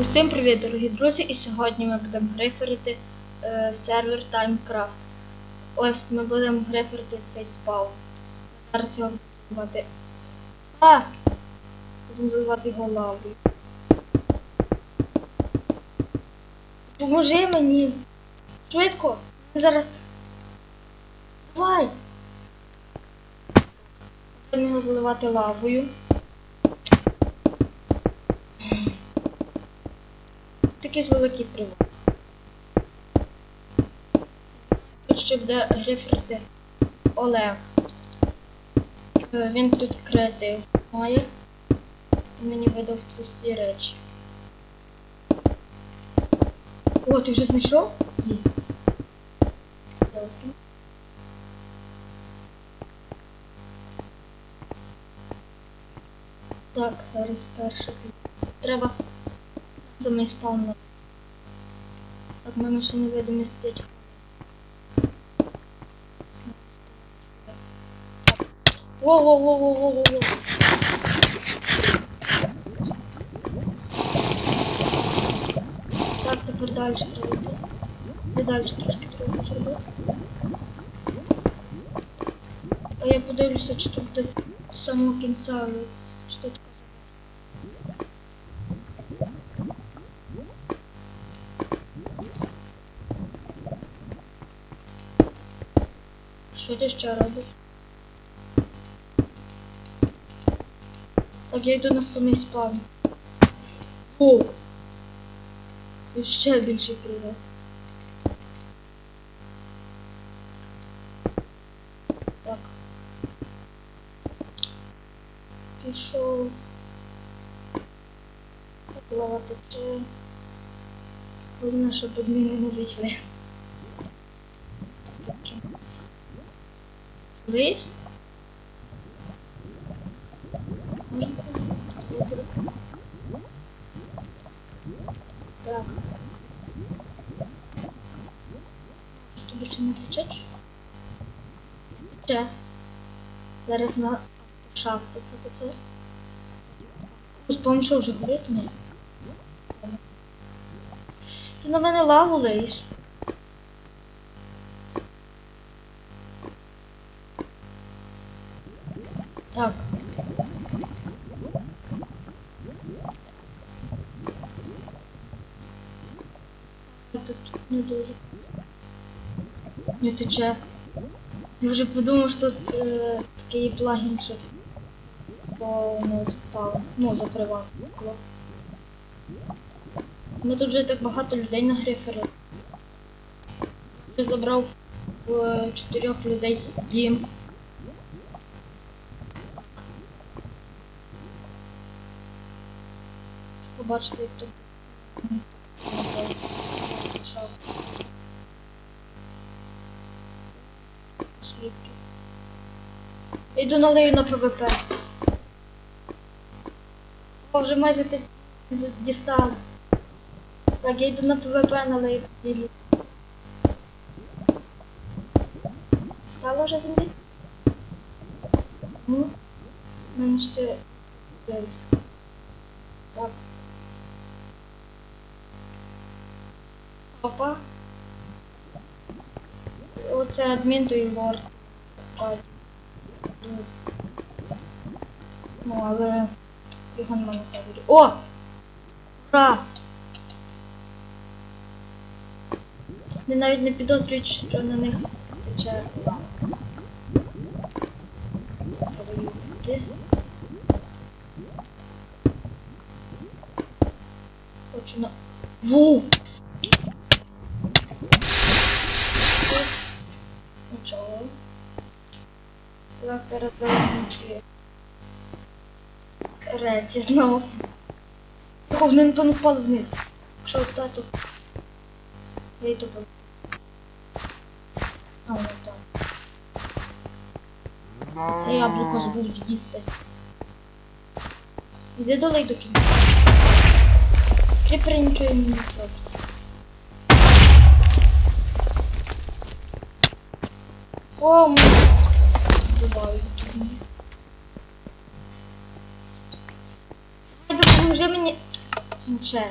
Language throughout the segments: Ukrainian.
Усім привіт, дорогі друзі! І сьогодні ми будемо гриферити е, сервер Timecraft. Ось ми будемо гриферити цей спаун. Зараз його будемо заливати. А! Будемо заливати його лавою. Поможи мені! Швидко! Зараз. Давай! Будемо його заливати лавою. Такий великий привод. Тут ще буде гриферити Олег. Е, Він тут креатив має. Мені видав пусті речі. О, ти вже знайшов? Ні. Ясно. Так, зараз перше. Треба самий спаун. Ще невидимість 5 Воу-воу-воу-воу-воу-воу. Так, тепер далі треба йти. Не далі трошки треба зробити. А я подивлюся, чи тут до самого кінця, Що ти ще робиш? Так, я йду на самий спам. О! І ще більший привод. Так. Пішов. Лава тече. Головне, щоб одні не зайшли. Видиш? Так. Що більше не течеш? Тече. Зараз на шахту потече. Спомню, що вже горить? Ні. Ти на мене лаву лиєш. Так. Тут не дуже. Не тече. Я вже подумав, що тут е, такий плагін, що по не спав. Ну, закривав скло. Ми тут вже так багато людей на грифері. Я забрав в чотирьох людей дім. Побачите, як тут. Я Йду налию на ПВП. О, вже майже ти дістав. Так, я йду на ПВП налию. Стало вже землі? Ну, мене ще дивлюся. Так. Опа. Оце адмін, то і лорд. Так. Ну, але його нема на сервері. О! Ура! Вони навіть не підозрюють, що на них тече лава. Хочу на... Ву! Зараз дають речі знову. Вони напевно впали вниз. Якщо тату. Я йду по. А, воно там. Яблуко забув з'їсти. Іди долей до кінця. Кріпери нічого не зробить. О, ми тут мені. Допоможи мені. Ну.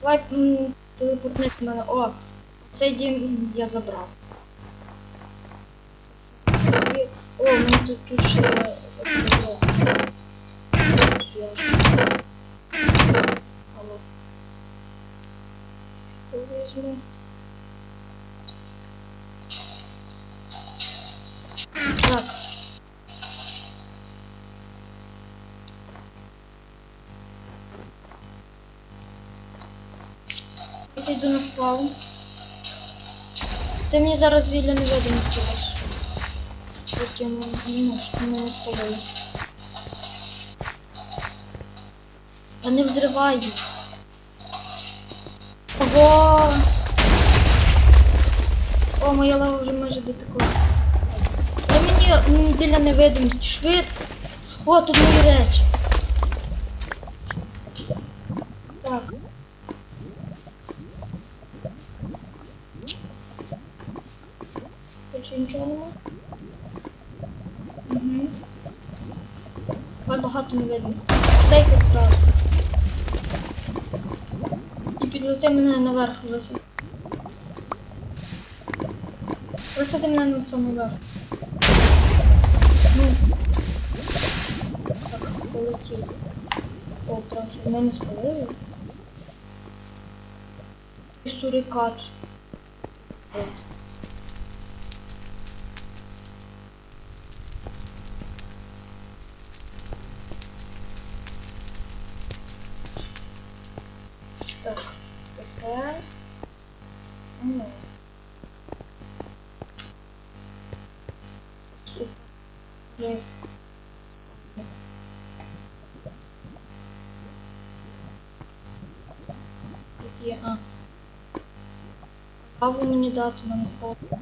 Давай телепортнись мене. О, цей дім я забрав. О, мені тут, тут ще. Алло. Візьму. Так. Я йду на сплаву. Ти мені зараз зілля невидимості даш. Потім ну, щоб мене не спалили. Та не взривай. Ого! О, моя лава вже майже дотекла. Мені зілля невидимості, швидко. О, тут мої речі. Так. Більше нічого нема? Угу. Ой, багато не видно. Дай тут зразу. І підлети мене наверх висади. Висади мене на самий верх. Ну. Так, полетів. О, треба, щоб мене є, а. Каву мені дати, мене холодно.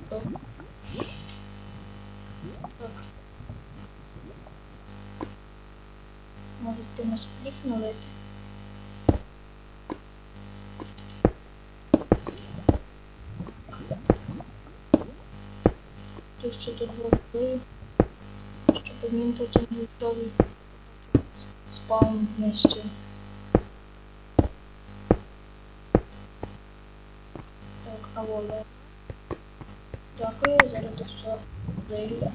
Так. Може ти на спліф налити? Ти ще тут зробив, щоб він потім готовий спаун знищив. Так, а воле. Дякую, зараз тут все зайде.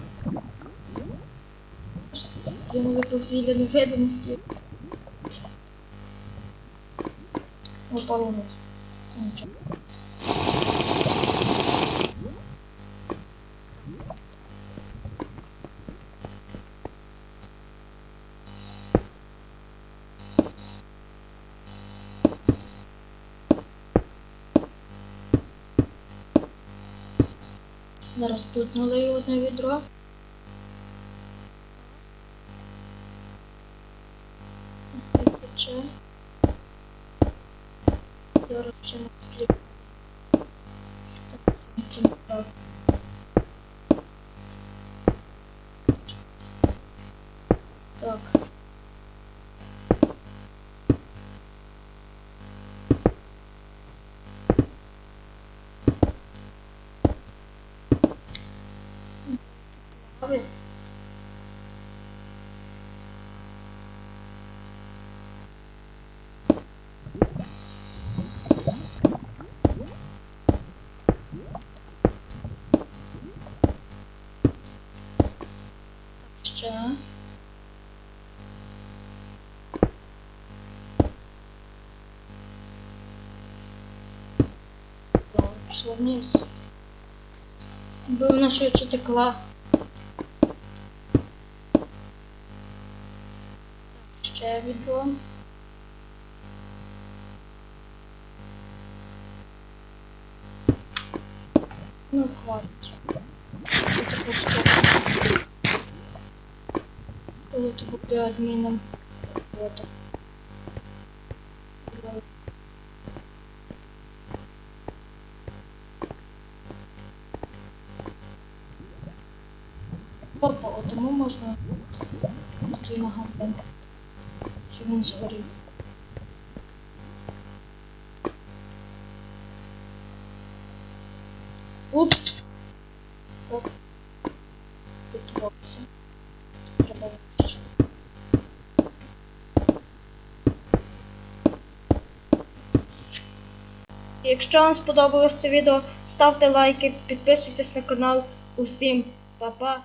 Я не випив зілля невидимості. Упало вниз. Нічого. Зараз тут налию одне відро. Зараз ще на хліб. Що там нічого не так. Так. Лави. Ще. О, Пішла вниз. Бо вона швидше Ще відро. Ну, хватить. Коли ти буде адміном робота. Опа, тому можна такий магазин, щоб він згорів. Упс. Так. Підбався. Треба вище. Якщо вам сподобалось це відео, ставте лайки, підписуйтесь на канал. Усім па-па!